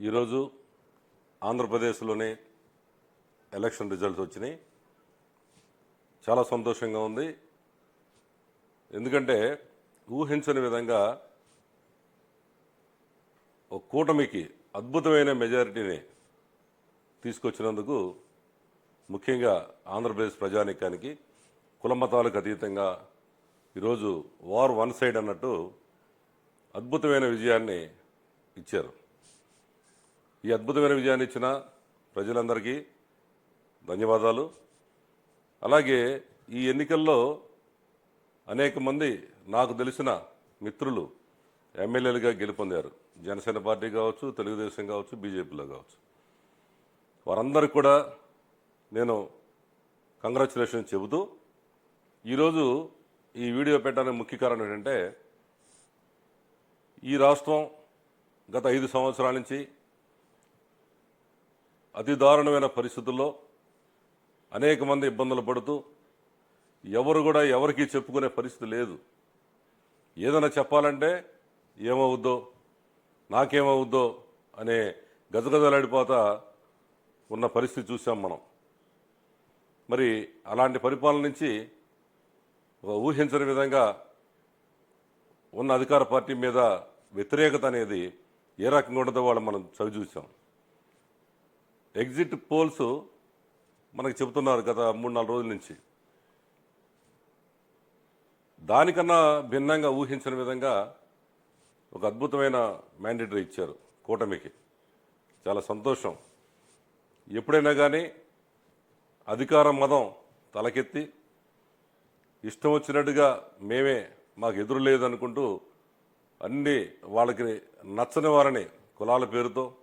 ఈరోజు ఆంధ్రప్రదేశ్లోనే election results వచ్చినాయి. చాలా సంతోషంగా ఉంది. ఎందుకంటే ఊహించని విధంగా ఒక కూటమికి అద్భుతమైన మెజారిటీని తీసుకొచ్చినందుకు ముఖ్యంగా ఆంధ్రప్రదేశ్ ప్రజానికానికి కులమతాలకు అతీతంగా ఈరోజు వార్ వన్ సైడ్ అన్నట్టు అద్భుతమైన విజయాన్ని ఇచ్చారు. ఈ అద్భుతమైన విజయాన్ని ఇచ్చిన ప్రజలందరికీ ధన్యవాదాలు. అలాగే ఈ ఎన్నికల్లో అనేక మంది నాకు తెలిసిన మిత్రులు ఎమ్మెల్యేలుగా గెలుపొందారు. జనసేన పార్టీ కావచ్చు తెలుగుదేశం కావచ్చు బీజేపీలో కావచ్చు. వారందరికి కూడా నేను కంగ్రాచులేషన్ చెబుతూ ఈరోజు ఈ వీడియో పెట్టడానికి ముఖ్య కారణం ఏంటంటే ఈ రాష్ట్రం గత ఐదు సంవత్సరాల నుంచి అతి దారుణమైన పరిస్థితుల్లో అనేక మంది ఇబ్బందులు పడుతూ ఎవరు కూడా ఎవరికి చెప్పుకునే పరిస్థితి లేదు. ఏదైనా చెప్పాలంటే ఏమవుద్దో నాకేమవుద్దో అనే గజగజలాడిపోతా ఉన్న పరిస్థితి చూసాం మనం. మరి అలాంటి పరిపాలన నుంచి ఊహించని విధంగా ఉన్న అధికార పార్టీ మీద వ్యతిరేకత అనేది ఏ రకంగా ఉండదో వాళ్ళు మనం చవి చూసాం ఎగ్జిట్ పోల్స్ మనకు చెబుతున్నారు గత మూడు నాలుగు రోజుల నుంచి. దానికన్నా భిన్నంగా ఊహించిన విధంగా ఒక అద్భుతమైన మ్యాండేటరీ ఇచ్చారు కూటమికి. చాలా సంతోషం. ఎప్పుడైనా కానీ అధికార మదం తలకెత్తి ఇష్టం వచ్చినట్టుగా మేమే మాకు ఎదురు లేదనుకుంటూ అన్ని వాళ్ళకి నచ్చని వారిని కులాల పేరుతో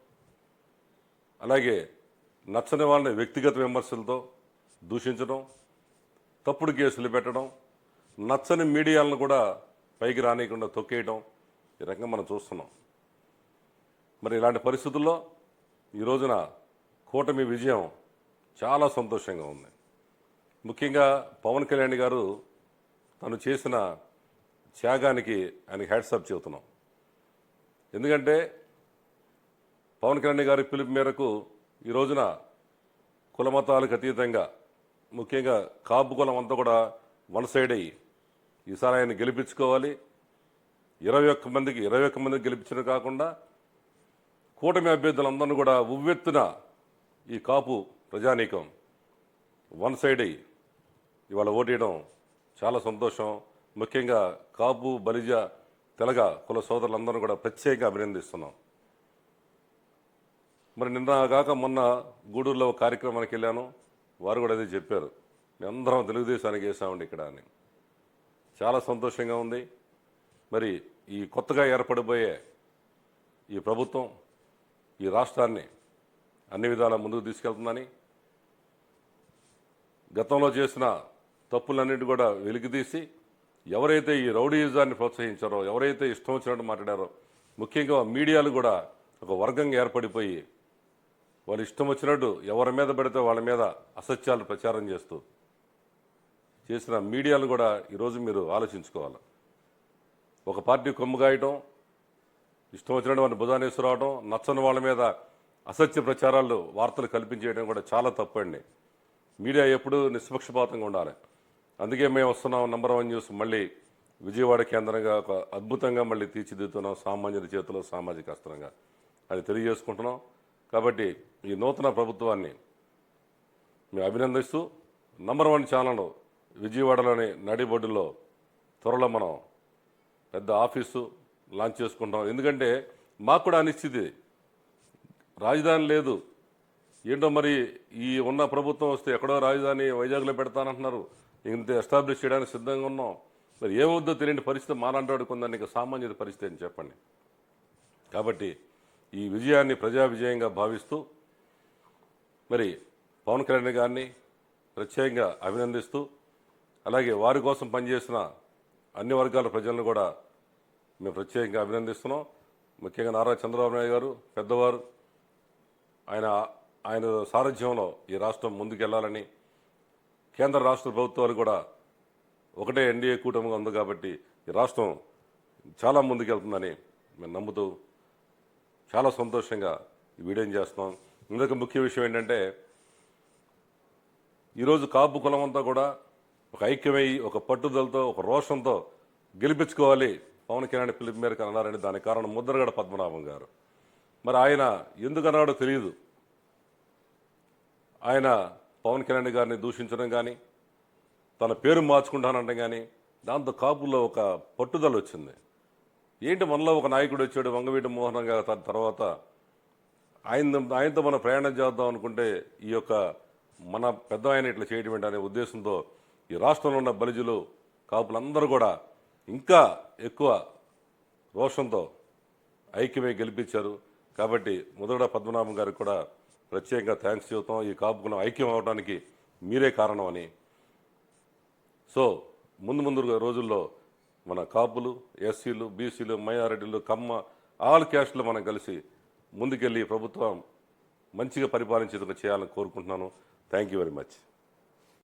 అలాగే నచ్చని వాళ్ళని వ్యక్తిగత విమర్శలతో దూషించడం తప్పుడు కేసులు పెట్టడం నచ్చని మీడియాలను కూడా పైకి రానియకుండా తొక్కేయడం ఈ రకంగా మనం చూస్తున్నాం. మరి ఇలాంటి పరిస్థితుల్లో ఈ రోజున కూటమి విజయం చాలా సంతోషంగా ఉంది. ముఖ్యంగా పవన్ కళ్యాణ్ గారు తను చేసిన త్యాగానికి ఆయనకి హ్యాట్సప్ చెబుతున్నాం. ఎందుకంటే పవన్ కళ్యాణ్ గారి పిలుపు మేరకు ఈ రోజున కులమతాలకు అతీతంగా ముఖ్యంగా కాపు కులం అంతా కూడా వన్ సైడ్ అయ్యి ఈసారి ఆయన గెలిపించుకోవాలి. ఇరవై ఒక్క మందికి ఇరవై ఒక్క మందికి గెలిపించడం కాకుండా కూటమి అభ్యర్థులందరినీ కూడా ఉవ్వెత్తున ఈ కాపు ప్రజానీకం వన్ సైడ్ అయ్యి ఇవాళ ఓటేయడం చాలా సంతోషం. ముఖ్యంగా కాపు బలిజ తెలగ కుల సోదరులందరూ కూడా ప్రత్యేకంగా అభినందిస్తున్నాం. మరి నిన్న కాక మొన్న గూడూరులో ఒక కార్యక్రమానికి వెళ్ళాను. వారు కూడా అదే చెప్పారు. మేమందరం తెలుగుదేశానికి వేసామండి ఇక్కడ అని. చాలా సంతోషంగా ఉంది. మరి ఈ కొత్తగా ఏర్పడిపోయే ఈ ప్రభుత్వం ఈ రాష్ట్రాన్ని అన్ని విధాల ముందుకు తీసుకెళ్తుందని గతంలో చేసిన తప్పులన్నింటి కూడా వెలికితీసి ఎవరైతే ఈ రౌడీయిజాన్ని ప్రోత్సహించారో ఎవరైతే ఇష్టం వచ్చినట్టు మాట్లాడారో ముఖ్యంగా మీడియాలు కూడా ఒక వర్గంగా ఏర్పడిపోయి వాళ్ళు ఇష్టం వచ్చినట్టు ఎవరి మీద పడితే వాళ్ళ మీద అసత్యాలు ప్రచారం చేస్తూ చేసిన మీడియాలు కూడా ఈరోజు మీరు ఆలోచించుకోవాలి. ఒక పార్టీ కొమ్ము గాయటం ఇష్టం వచ్చినట్టు వాడిని భుజానేశ్వర రావడం నచ్చని వాళ్ళ మీద అసత్య ప్రచారాలు వార్తలు కల్పించేయడం కూడా చాలా తప్పండి. మీడియా ఎప్పుడూ నిష్పక్షపాతంగా ఉండాలి. అందుకే మేము వస్తున్నాం నంబర్ వన్ న్యూస్ మళ్ళీ విజయవాడ కేంద్రంగా ఒక అద్భుతంగా మళ్ళీ తీర్చిదిద్దుతున్నాం సామాన్యుల చేతిలో సామాజిక అస్త్రంగా. అది తెలియజేసుకుంటున్నాం. కాబట్టి ఈ నూతన ప్రభుత్వాన్ని మేము అభినందిస్తూ నంబర్ వన్ ఛానల్ విజయవాడలోని నడిబొడ్డులో త్వరలో మనం పెద్ద ఆఫీసు లాంచ్ చేసుకుంటాం ఎందుకంటే మాకు కూడా అనిశ్చితి. రాజధాని లేదు. ఏంటో మరి ఈ ఉన్న ప్రభుత్వం వస్తే ఎక్కడో రాజధాని వైజాగ్లో పెడతానంటున్నారు. ఇంత ఎస్టాబ్లిష్ చేయడానికి సిద్ధంగా ఉన్నాం. మరి ఏమవుద్దో తెలియని పరిస్థితి మాలాంటి వాడికి ఉందని సామాన్యుల పరిస్థితి అని చెప్పండి. కాబట్టి ఈ విజయాన్ని ప్రజా విజయంగా భావిస్తూ మరి పవన్ కళ్యాణ్ గారిని ప్రత్యేకంగా అభినందిస్తూ అలాగే వారి కోసం పనిచేసిన అన్ని వర్గాల ప్రజలను కూడా మేము ప్రత్యేకంగా అభినందిస్తున్నాం. ముఖ్యంగా నారా చంద్రబాబు నాయుడు గారు పెద్దవారు ఆయన ఆయన సారథ్యంలో ఈ రాష్ట్రం ముందుకెళ్ళాలని కేంద్ర రాష్ట్ర ప్రభుత్వాలు కూడా ఒకటే ఎన్డీఏ కూటమిగా ఉంది కాబట్టి ఈ రాష్ట్రం చాలా ముందుకెళ్తుందని మేము నమ్ముతూ చాలా సంతోషంగా ఈ వీడియోని చేస్తున్నాం. ఇంకొక ముఖ్య విషయం ఏంటంటే ఈరోజు కాపు కులం అంతా కూడా ఒక ఐక్యమై ఒక పట్టుదలతో ఒక రోషంతో గెలిపించుకోవాలి. పవన్ కళ్యాణ్ పిలుపు మేరకు అన్నారని దానికి కారణం ముద్రగడ పద్మనాభం గారు. మరి ఆయన ఎందుకు అన్నాడో తెలియదు ఆయన పవన్ కళ్యాణ్ గారిని దూషించడం కానీ తన పేరు మార్చుకుంటానంటే కానీ దాంతో కాపుల్లో ఒక పట్టుదల వచ్చింది. ఏంటి మనలో ఒక నాయకుడు వచ్చాడు వంగవీటి మోహన్ గారు తన తర్వాత? ఆయన ఆయనతో మనం ప్రయాణం చేద్దాం అనుకుంటే ఈ యొక్క మన పెద్ద ఆయన ఇట్లా చేయడం ఏంటి అనే ఉద్దేశంతో ఈ రాష్ట్రంలో ఉన్న బలిజులు కాపులందరూ కూడా ఇంకా ఎక్కువ రోషంతో ఐక్యమే గెలిపించారు. కాబట్టి మొదట పద్మనాభం గారికి కూడా ప్రత్యేకంగా థ్యాంక్స్ చెబుతాం. ఈ కాపుకులం ఐక్యం అవడానికి మీరే కారణం అని సో ముందు ముందు రోజుల్లో మన కాపులు ఎస్సీలు బీసీలు మైనారిటీలు కమ్మ ఆల్ క్యాస్ట్లు మనం కలిసి ముందుకెళ్ళి ప్రభుత్వం మంచిగా పరిపాలించేందుకు చేయాలని కోరుకుంటున్నాను. Thank you very much